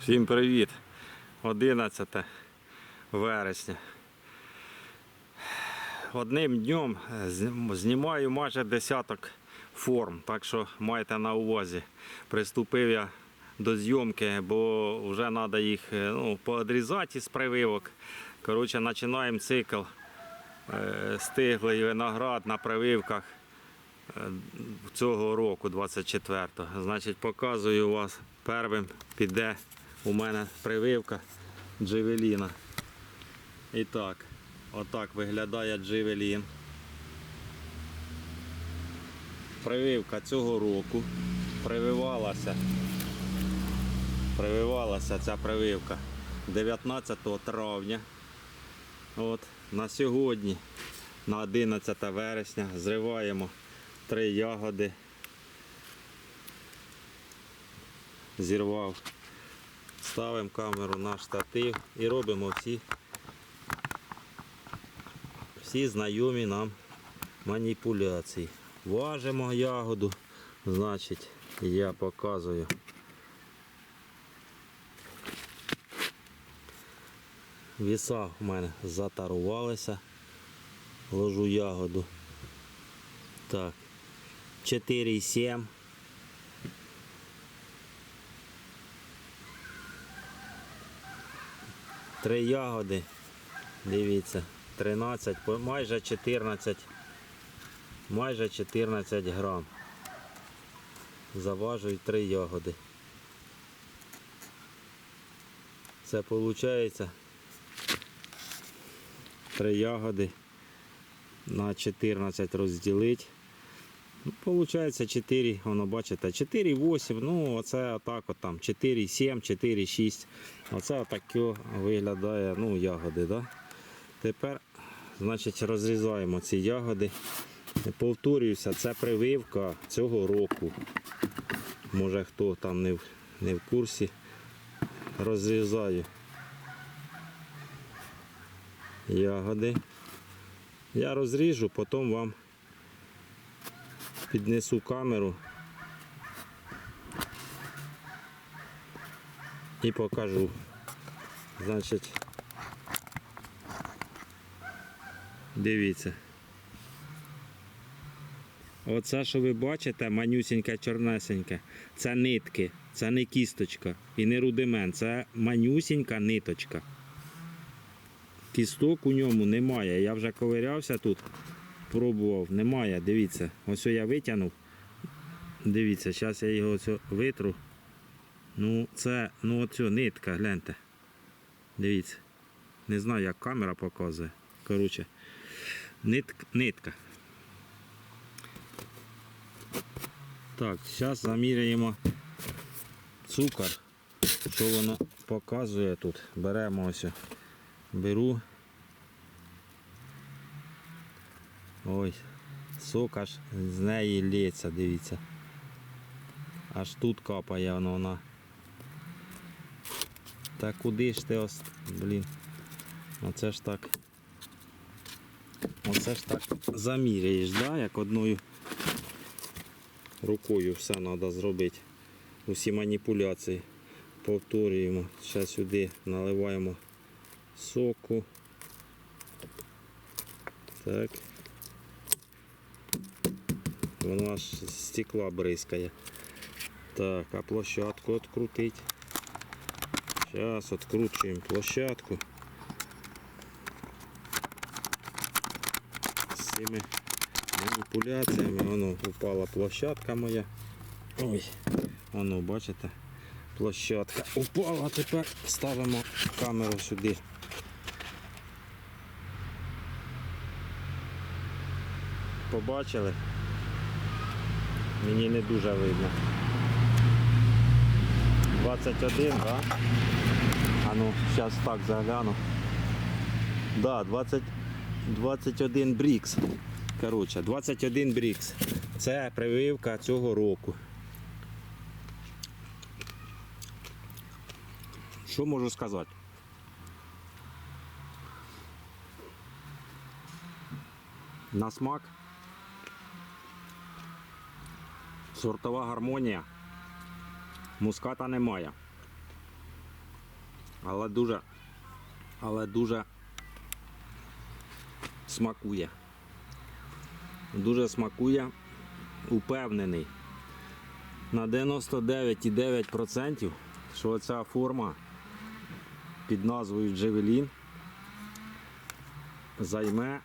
Всім привіт! 11 вересня. Одним днем знімаю майже десяток форм, так що майте на увазі. Приступив я до зйомки, бо вже треба їх е, ну, поодрізати із прививок. Коротше, починаємо цикл е, стиглий виноград на прививках е, цього року, 24-го. Значить, показую вас первим піде у мене прививка джевеліна. І так, отак виглядає джевелін. Прививка цього року прививалася. Прививалася ця прививка 19 травня. От, на сьогодні, на 11 вересня, зриваємо три ягоди. Зірвав. Ставимо камеру на штатив і робимо всі, всі знайомі нам маніпуляції. Важимо ягоду, значить, я показую. Віса в мене затарувалися. Ложу ягоду. Так. 4,7. Три ягоди. Дивіться. 13, майже 14. Майже 14 грам. Заважують три ягоди. Це виходить три ягоди на 14 розділити. Ну, Получається 4, воно бачите, 4,8, ну оце отак от там 4,7, 4,6. Оце отаке виглядає ну, ягоди. Да? Тепер значить, розрізаємо ці ягоди. Повторююся, це прививка цього року. Може хто там не в, не в курсі. Розрізаю ягоди. Я розріжу, потім вам піднесу камеру і покажу. Значить, дивіться. Оце, що ви бачите, манюсіньке чорнесеньке, це нитки, це не кісточка і не рудимент, це манюсінька ниточка. Кісток у ньому немає. Я вже ковирявся тут, пробував, немає. Дивіться, ось я витягнув. Дивіться, зараз я його ось витру. Ну, це, ну оцю нитка, гляньте. Дивіться. Не знаю, як камера показує. Коротше, нитка. нитка. Так, зараз заміряємо цукор. Що воно показує тут. Беремо ось. Беру. Ой, сок аж з неї лється, дивіться. Аж тут капає воно вона. Та куди ж ти ос... Блін. Оце ж так. Оце ж так заміряєш, да? як одною рукою все треба зробити. Усі маніпуляції. Повторюємо. Зараз сюди наливаємо соку. Так. Воно аж стекла бризкає. Так, а площадку відкрутить. Зараз відкручуємо площадку. З цими маніпуляціями воно упала площадка моя. Ой, воно, бачите, площадка упала. Тепер ставимо камеру сюди. Побачили? Мені не дуже видно. 21, так? Да? А ну, зараз так загляну. Да, 20, 21 брікс. Коротше, 21 брікс. Це прививка цього року. Що можу сказати? На смак. Сортова гармонія. Муската немає. Але дуже, але дуже смакує. Дуже смакує, упевнений на 99,9%, що ця форма під назвою Джевелін займе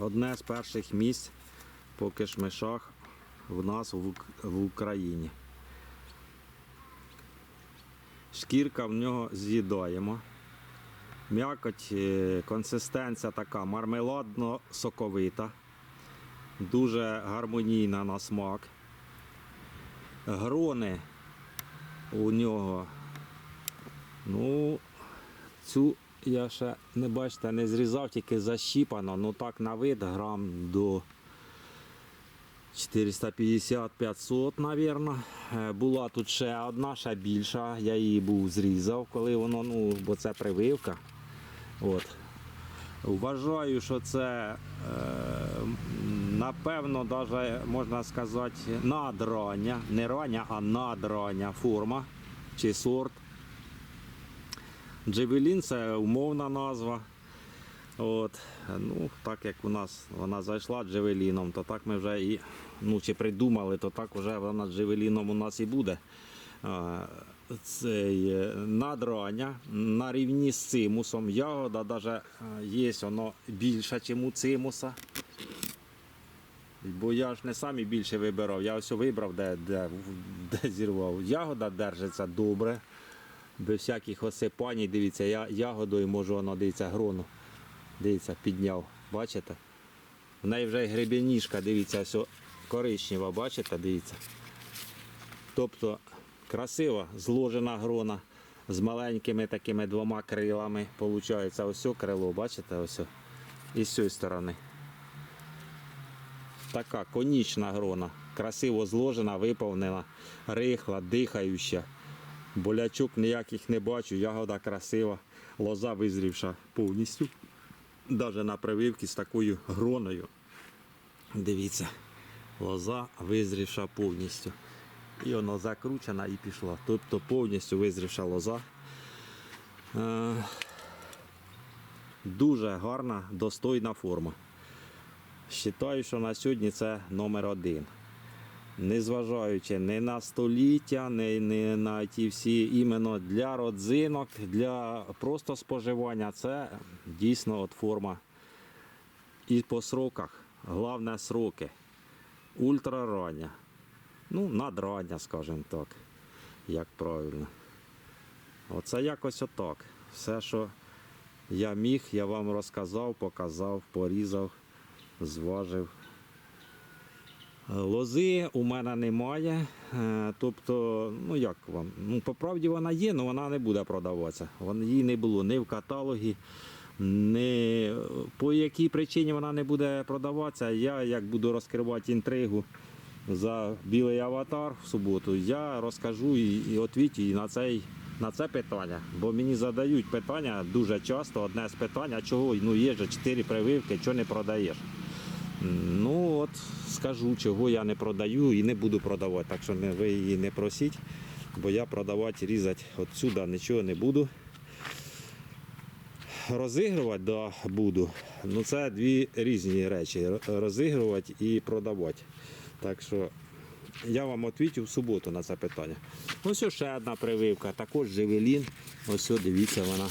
одне з перших місць по кишмишах в нас в, Україні. Шкірка в нього з'їдаємо. М'якоть, е, консистенція така мармеладно-соковита, дуже гармонійна на смак. Грони у нього. Ну, цю я ще не бачите, не зрізав, тільки защіпано. Ну так на вид грам до 450-500, мабуть. Була тут ще одна, ще більша. Я її був зрізав, коли воно, ну, бо це прививка. От. Вважаю, що це е, напевно, даже, можна сказати, надрання, не рання, а надрання форма чи сорт. Джевелін це умовна назва. От, ну, так як у нас вона зайшла джевеліном, то так ми вже і ну, чи придумали, то так вже вона джевеліном у нас і буде. Цей е, надрання на рівні з цимусом. Ягода навіть є воно більша, ніж у цимуса. Бо я ж не сам більше вибирав, я ось вибрав, де, де, де зірвав. Ягода держиться добре, без всяких осипань. Дивіться, я ягодою можу, воно дивіться, грону. Дивіться, підняв. Бачите? В неї вже й гребеніжка, дивіться, о, коричнева, бачите, дивіться. Тобто красива зложена грона з маленькими такими двома крилами. Получається ось крило, бачите, ось. І з цієї сторони. Така конічна грона. Красиво зложена, виповнена, рихла, дихаюча. Болячок ніяких не бачу, ягода красива, лоза визрівша повністю. Навіть на прививці з такою гроною. Дивіться, лоза визрівша повністю. І воно закручена і пішла. Тобто повністю визрівша лоза. Е, Дуже гарна, достойна форма. Вважаю, що на сьогодні це номер один. Незважаючи не на століття, не, не на ті всі іменно для родзинок, для просто споживання, це дійсно от форма. І по сроках, головне сроки. Ультрарання. Ну, надрання, скажімо так, як правильно. Оце якось отак. Все, що я міг, я вам розказав, показав, порізав, зважив. Лози у мене немає. Е, Тобто, ну як вам? Ну, по правді вона є, але вона не буде продаватися. Її не було ні в каталогі, ні по якій причині вона не буде продаватися. Я як буду розкривати інтригу за білий аватар в суботу, я розкажу і, відповідь на. На це питання, бо мені задають питання дуже часто. Одне з питань, а чого ну є ж 4 прививки, чого не продаєш? Ну от скажу, чого я не продаю і не буду продавати. Так що не, ви її не просіть, бо я продавати, різати отсюди нічого не буду. Розігрувати, да, буду. Ну це дві різні речі. Розігрувати і продавати. Так що я вам відповідю в суботу на це питання. Ось ще одна прививка, також Джевелін. Ось дивіться вона.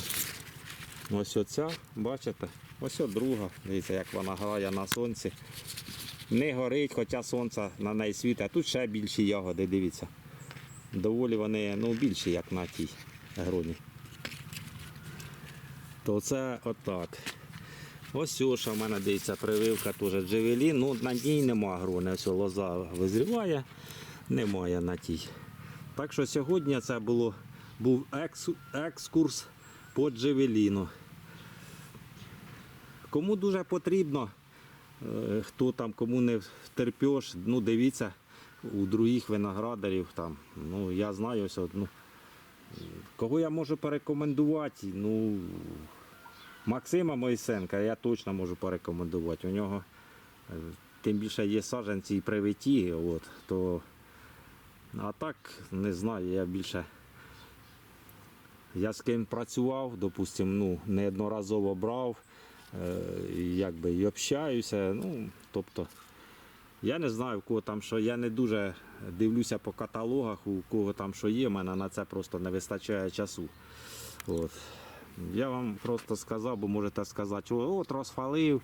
Ось оця, бачите? Ось о друга. Дивіться, як вона грає на сонці. Не горить, хоча сонце на неї світить. А тут ще більші ягоди, дивіться. Доволі вони ну, більші, як на тій гроні. То це отак. Ось що в мене дивіться, прививка теж джевелін. Ну, на ній нема грони. Ось лоза визріває, немає на тій. Так що сьогодні це було, був екс, екскурс по джевеліну. Кому дуже потрібно, е, хто там кому не втерпеш, ну дивіться у других виноградарів там. Ну, я знаю ось одну. Кого я можу порекомендувати? Ну, Максима Моїсенка я точно можу порекомендувати. У нього е, тим більше є саджанці і привиті, от, то А так не знаю, я більше. Я з ким працював, допустимо, ну, неодноразово брав, якби і общаюся. Ну, тобто, я не знаю, в кого там що. Я не дуже дивлюся по каталогах, у кого там що є, мене на це просто не вистачає часу. От. Я вам просто сказав, бо можете сказати, «О, от розфалив,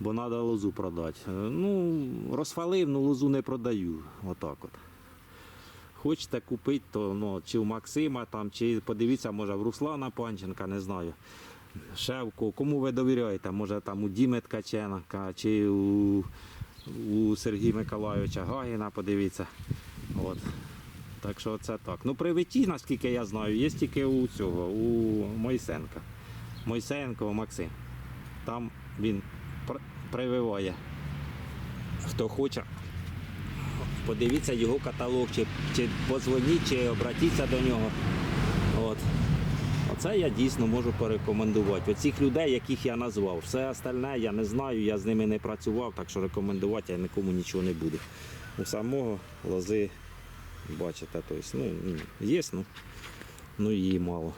бо треба лозу продати. Е, Ну, розфалив, ну лозу не продаю. Отак от. Хочете купити, то ну, чи у Максима, там, чи подивіться, може в Руслана Панченка, не знаю. Кого. Кому ви довіряєте? Може там у Діми Ткаченка, чи у, у Сергія Миколайовича Гагіна, подивіться. От. Так що це так. Ну, привиті, наскільки я знаю, є тільки у цього, у Мойсенка. Мойсенко Максим. Там він пр- прививає. Хто хоче, подивіться його каталог, чи, чи позвоніть, чи обратіться до нього. От. Оце я дійсно можу порекомендувати. Оцих людей, яких я назвав. Все остальне я не знаю, я з ними не працював, так що рекомендувати я нікому нічого не буду. У самого лози, бачите, тобто, ну, є, ну, ну її мало.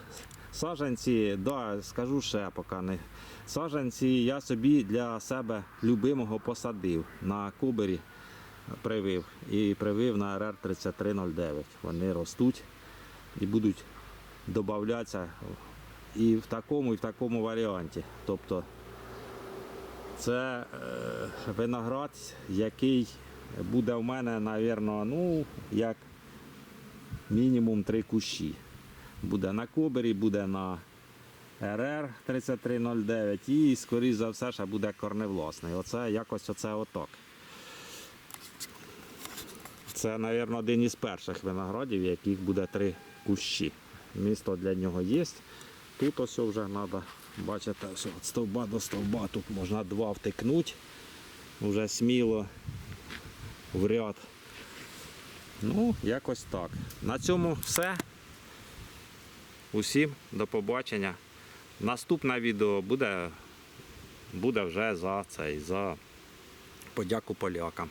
Саженці, да, скажу ще поки не. Саженці я собі для себе любимого посадив на кубері привив і привив на РР 3309. Вони ростуть і будуть додатися і в такому, і в такому варіанті. Тобто це е, виноград, який буде в мене, напевно, ну, як мінімум три кущі. Буде на кобері, буде на РР 3309 і, скоріш за все, ще буде корневласний. Оце якось оце отак. Це, мабуть, один із перших виноградів, яких буде три кущі. Місто для нього є. Тут ось вже треба, бачите, ось від стовба до стовба, тут можна два втикнути. Вже сміло в ряд. Ну, якось так. На цьому все. Усім до побачення. Наступне відео буде, буде вже за цей, за подяку полякам.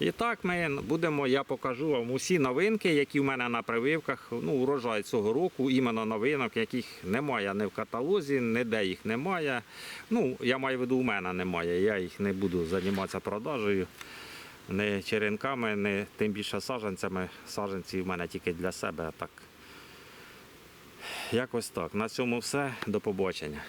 І так ми будемо, я покажу вам усі новинки, які в мене на прививках. Ну, урожай цього року, іменно новинок, яких немає ні в каталозі, ніде їх немає. Ну, я маю в виду, у мене немає. Я їх не буду займатися продажею. Не черенками, не тим більше саджанцями. Саджанці в мене тільки для себе. Так. Якось так. На цьому все. До побачення.